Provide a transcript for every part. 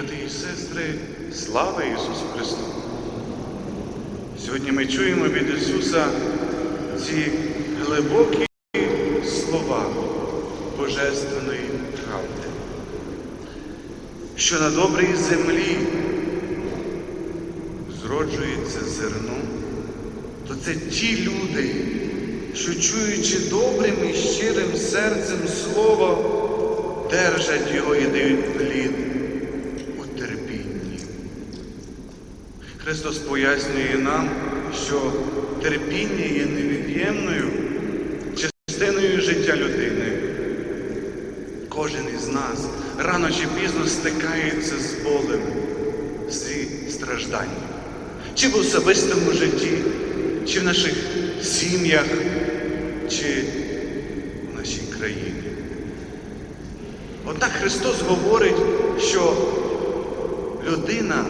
брати і сестри, слава Ісусу Христу! Сьогодні ми чуємо від Ісуса ці глибокі слова Божественної правди, що на добрій землі зроджується зерно, то це ті люди, що чуючи добрим і щирим серцем Слово, держать його і дають плід у терпінні. Христос пояснює нам, що терпіння є невід'ємною частиною життя людини. Кожен із нас рано чи пізно стикається з болем, зі стражданням. Чи в особистому житті, чи в наших сім'ях, чи в нашій країні. Однак Христос говорить, що людина,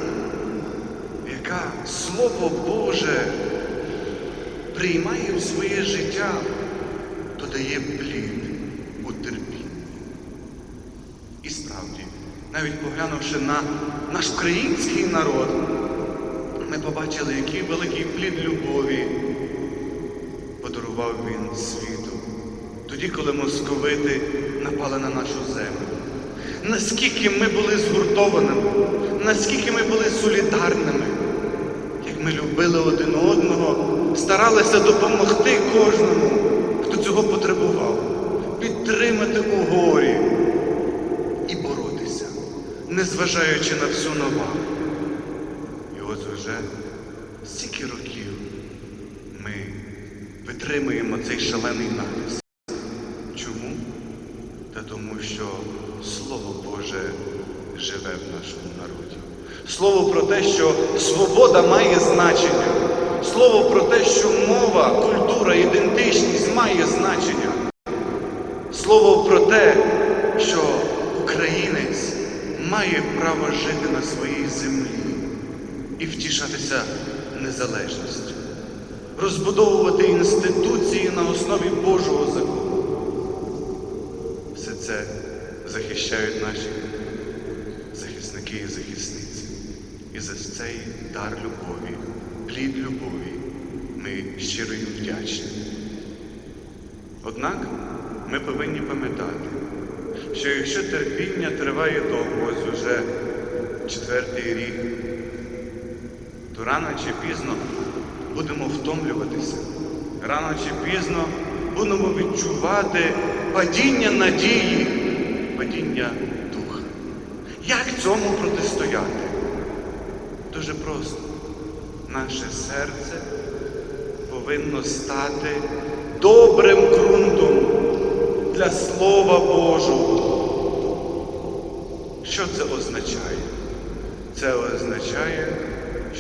яка Слово Боже приймає в своє життя, то дає плід у терпінні. І справді, навіть поглянувши на наш український народ, ми побачили, який великий плід любові подарував він світу. Тоді, коли московити напали на нашу землю. Наскільки ми були згуртованими, наскільки ми були солідарними, ми любили один одного, старалися допомогти кожному, хто цього потребував, підтримати у горі і боротися, незважаючи на всю навагу. І ось вже стільки років ми витримуємо цей шалений натиск. Чому? Та тому, що Слово Боже живе в нашому народі. Слово про те, що свобода має значення. Слово про те, що мова, культура, ідентичність має значення. Слово про те, що українець має право жити на своїй землі і втішатися незалежністю, розбудовувати інституції на основі Божого закону. Все це захищають наші захисники і захисниці. І за цей дар любові, плід любові ми щиро їм вдячні. Однак ми повинні пам'ятати, що якщо терпіння триває довго, ось уже четвертий рік, то рано чи пізно будемо втомлюватися, рано чи пізно будемо відчувати падіння надії, падіння духа. Як цьому протистояти? Дуже просто. Наше серце повинно стати добрим ґрунтом для Слова Божого. Що це означає? Це означає,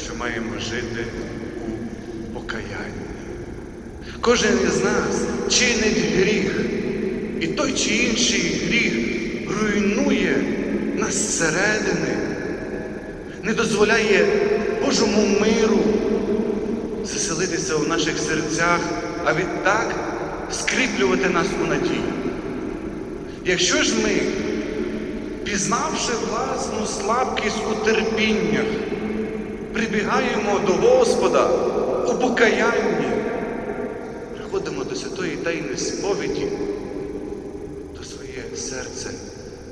що маємо жити у покаянні. Кожен із нас чинить гріх, і той чи інший гріх руйнує нас зсередини, не дозволяє Божому миру заселитися у наших серцях, а відтак скріплювати нас у надії. Якщо ж ми, пізнавши власну слабкість у терпіннях, прибігаємо до Господа у покаянні, приходимо до святої тайни сповіді, то своє серце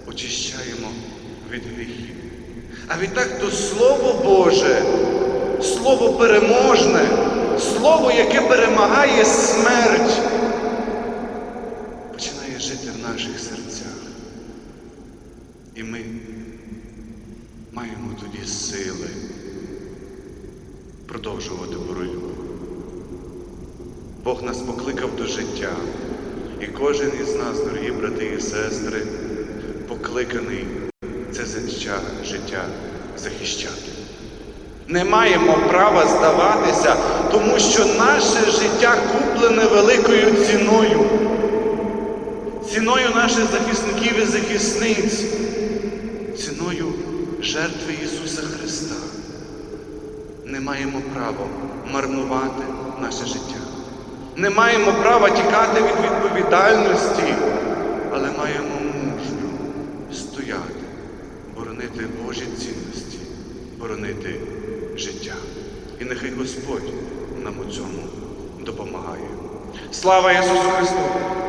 очищаємо від гріхів. А відтак то Слово Боже, Слово переможне, Слово, яке перемагає смерть, починає жити в наших серцях. І ми маємо тоді сили продовжувати боротьбу. Бог нас покликав до життя, і кожен із нас, дорогі брати і сестри, покликаний це життя, захищати. Не маємо права здаватися, тому що наше життя куплене великою ціною, ціною наших захисників і захисниць, ціною жертви Ісуса Христа. Не маємо права марнувати наше життя. Не маємо права тікати від відповідальності, але маємо боронити Божі цінності, боронити життя. І нехай Господь нам у цьому допомагає. Слава Ісусу Христу!